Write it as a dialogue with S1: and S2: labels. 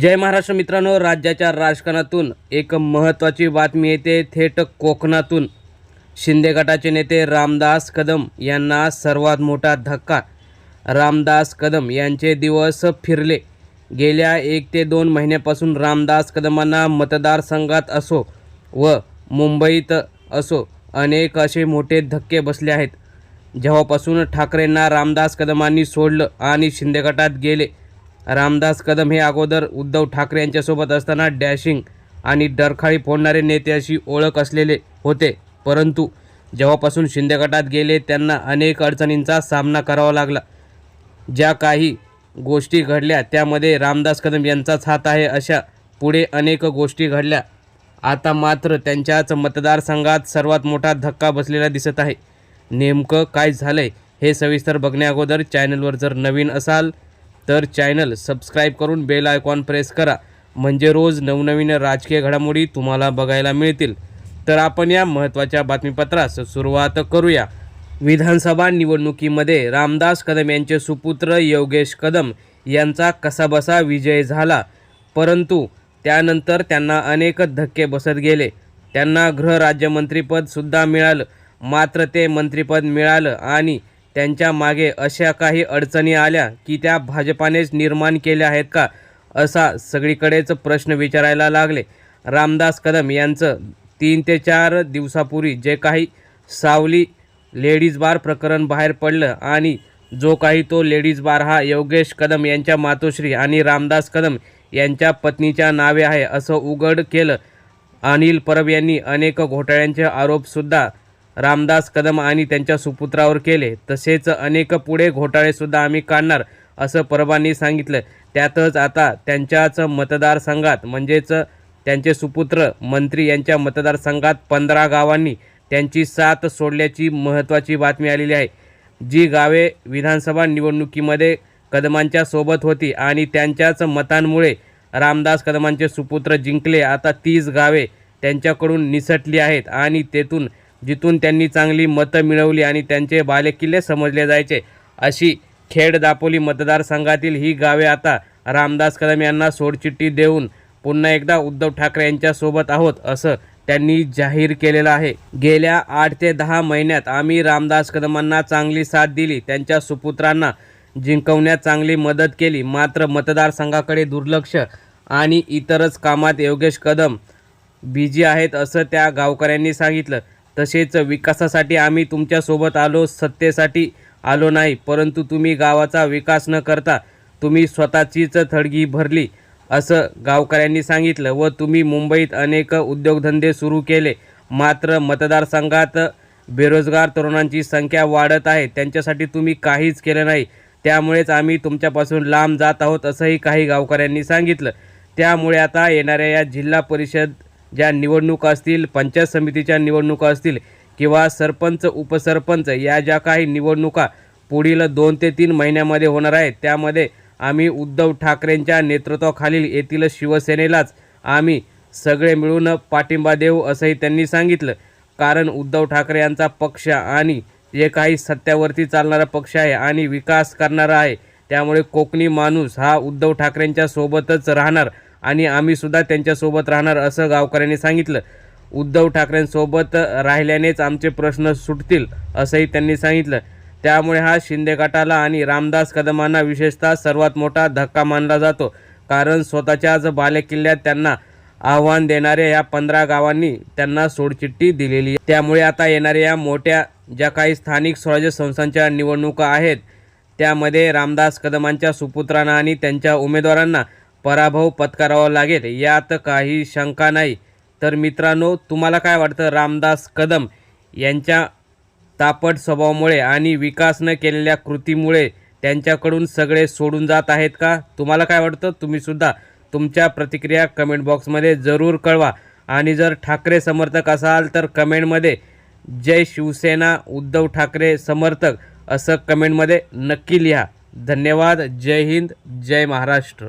S1: जय महाराष्ट्र मित्रांनो राज्याच्या राजकारणातून एक महत्त्वाची बातमी येते थेट कोकणातून. शिंदे गटाचे नेते रामदास कदम यांना सर्वात मोठा धक्का. रामदास कदम यांचे दिवस फिरले. गेल्या एक ते दोन महिन्यापासून रामदास कदमांना मतदारसंघात असो व मुंबईत असो अनेक असे मोठे धक्के बसले आहेत. जेव्हापासून ठाकरेंना रामदास कदमांनी सोडलं आणि शिंदे गटात गेले रामदास कदम हे अगोदर उद्धव ठाकरे यांच्यासोबत असताना डॅशिंग आणि डरखाळी फोडणारे नेते अशी ओळख असलेले होते. परंतु जेव्हापासून शिंदे गटात गेले त्यांना अनेक अडचणींचा सामना करावा लागला. ज्या काही गोष्टी घडल्या त्यामध्ये रामदास कदम यांचाच हात आहे. अशा पुढे अनेक गोष्टी घडल्या. आता मात्र त्यांच्याच मतदारसंघात सर्वात मोठा धक्का बसलेला दिसत आहे. नेमकं काय झालंय हे सविस्तर बघण्याअगोदर चॅनलवर जर नवीन असाल तर चॅनल सबस्क्राईब करून बेल आयकॉन प्रेस करा. म्हणजे रोज नवनवीन राजकीय घडामोडी तुम्हाला बघायला मिळतील. तर आपण या महत्त्वाच्या बातमीपत्रास सुरुवात करूया. विधानसभा निवडणुकीमध्ये रामदास कदम यांचे सुपुत्र योगेश कदम यांचा कसाबसा विजय झाला. परंतु त्यानंतर त्यांना अनेक धक्के बसत गेले. त्यांना गृहराज्यमंत्रीपदसुद्धा मिळालं. मात्र ते मंत्रिपद मिळालं आणि त्यांच्या मागे अशा काही अडचणी आल्या की त्या भाजपानेच निर्माण केल्या आहेत का असा सगळीकडेच प्रश्न विचारायला लागले. रामदास कदम यांचं तीन ते चार दिवसापूर्वी जे काही सावली लेडीज बार प्रकरण बाहेर पडलं आणि जो काही तो लेडीज बार हा योगेश कदम यांच्या मातोश्री आणि रामदास कदम यांच्या पत्नीच्या नावे आहे असं उघड केलं. अनिल परब यांनी अनेक घोटाळ्यांचे आरोपसुद्धा रामदास कदम आणि त्यांच्या सुपुत्रावर केले. तसेच अनेक पुढे घोटाळेसुद्धा आम्ही काढणार असं परबांनी सांगितलं. त्यातच आता त्यांच्याच मतदारसंघात म्हणजेच त्यांचे सुपुत्र मंत्री यांच्या मतदारसंघात पंधरा गावांनी त्यांची साथ सोडल्याची महत्त्वाची बातमी आलेली आहे. जी गावे विधानसभा निवडणुकीमध्ये कदमांच्या सोबत होती आणि त्यांच्याच मतांमुळे रामदास कदमांचे सुपुत्र जिंकले. आता तीस गावे त्यांच्याकडून निसटली आहेत आणि तेथून जिथून त्यांनी चांगली मतं मिळवली आणि त्यांचे बालेकिल्ले समजले जायचे. अशी खेड दापोली मतदारसंघातील ही गावे आता रामदास कदम यांना सोडचिठ्ठी देऊन पुन्हा एकदा उद्धव ठाकरे यांच्यासोबत आहोत असं त्यांनी जाहीर केलेलं आहे. गेल्या आठ ते दहा महिन्यात आम्ही रामदास कदमांना चांगली साथ दिली त्यांच्या सुपुत्रांना जिंकवण्यात चांगली मदत केली. मात्र मतदारसंघाकडे दुर्लक्ष आणि इतरच कामात योगेश कदम बिजी आहेत असं त्या गावकऱ्यांनी सांगितलं. तसेच विकासासाठी आम्ही तुमच्यासोबत आलो सत्तेसाठी आलो नाही परंतु तुम्ही गावाचा विकास न करता तुम्ही स्वतःचीच थडगी भरली असं गावकऱ्यांनी सांगितलं व तुम्ही मुंबईत अनेक उद्योगधंदे सुरू केले. मात्र मतदारसंघात बेरोजगार तरुणांची संख्या वाढत आहे. त्यांच्यासाठी तुम्ही काहीच केलं नाही. त्यामुळेच आम्ही तुमच्यापासून लांब जात आहोत असंही काही गावकऱ्यांनी सांगितलं. त्यामुळे आता येणाऱ्या या जिल्हा परिषद ज्या निवडणुका असतील पंचायत समितीच्या निवडणुका असतील किंवा सरपंच उपसरपंच या ज्या काही निवडणुका पुढील दोन ते तीन महिन्यामध्ये होणार आहेत त्यामध्ये आम्ही उद्धव ठाकरेंच्या नेतृत्वाखालील येथील शिवसेनेलाच आम्ही सगळे मिळून पाठिंबा देऊ असंही त्यांनी सांगितलं. कारण उद्धव ठाकरे यांचा पक्ष आणि जे काही सत्यावरती चालणारा पक्ष आहे आणि विकास करणारा आहे त्यामुळे कोकणी माणूस हा उद्धव ठाकरेंच्या सोबतच राहणार. आणि आम्ही सुद्धा त्यांच्यासोबत राहणार असं गावकऱ्यांनी सांगितलं. उद्धव ठाकरेंसोबत राहिल्यानेच आमचे प्रश्न सुटतील असंही त्यांनी सांगितलं. त्यामुळे हा शिंदे गटाला आणि रामदास कदमांना विशेषतः सर्वात मोठा धक्का मानला जातो. कारण स्वतःच्याच बालेकिल्ल्यात त्यांना आव्हान देणाऱ्या या पंधरा गावांनी त्यांना सोडचिठ्ठी दिलेली त्यामुळे आता येणाऱ्या या मोठ्या ज्या काही स्थानिक स्वराज्य संस्थांच्या निवडणुका आहेत त्यामध्ये रामदास कदमांच्या सुपुत्रांना आणि त्यांच्या उमेदवारांना पराभव पत्करावा लागेल यात काही शंका नाही. तर मित्रांनो तुम्हाला काय वाटतं? रामदास कदम यांच्या तापट स्वभावामुळे आणि विकास न केलेल्या कृतीमुळे त्यांच्याकडून सगळे सोडून जात आहेत का? तुम्हाला काय वाटतं? तुम्हीसुद्धा तुमच्या प्रतिक्रिया कमेंट बॉक्समध्ये जरूर कळवा. आणि जर ठाकरे समर्थक असाल तर कमेंटमध्ये जय शिवसेना उद्धव ठाकरे समर्थक असं कमेंटमध्ये नक्की लिहा. धन्यवाद. जय हिंद. जय महाराष्ट्र.